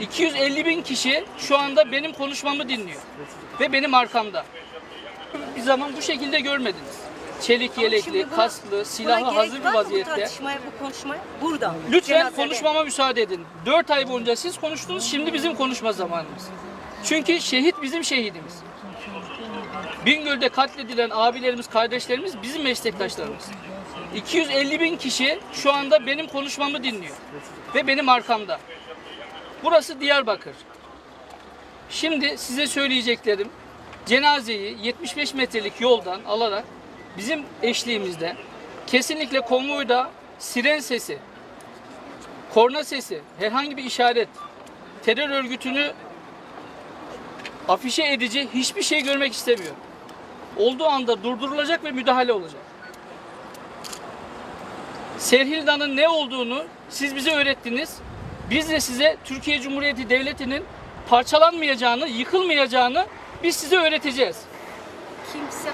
250 bin kişi şu anda benim konuşmamı dinliyor. Ve benim arkamda. Bir zaman bu şekilde görmediniz. Çelik yelekli, Şimdi buna- kasklı, buna silahı hazır bir vaziyette. Bu tartışmaya, bu konuşmaya burada. Lütfen cenazede. konuşmama müsaade edin. 4 ay boyunca siz konuştunuz, şimdi bizim konuşma zamanımız. Çünkü şehit bizim şehidimiz. Bingöl'de katledilen abilerimiz, kardeşlerimiz bizim meslektaşlarımız. 250 bin kişi şu anda benim konuşmamı dinliyor. Ve benim arkamda. Burası Diyarbakır. Şimdi size söyleyeceklerim cenazeyi 75 metrelik yoldan alarak bizim eşliğimizde kesinlikle konvoyda siren sesi, korna sesi, herhangi bir işaret, terör örgütünü afişe edici hiçbir şey görmek istemiyor. Olduğu anda durdurulacak ve müdahale olacak. Serhilda'nın ne olduğunu siz bize öğrettiniz. Biz de size Türkiye Cumhuriyeti Devleti'nin parçalanmayacağını, yıkılmayacağını biz size öğreteceğiz. Kimse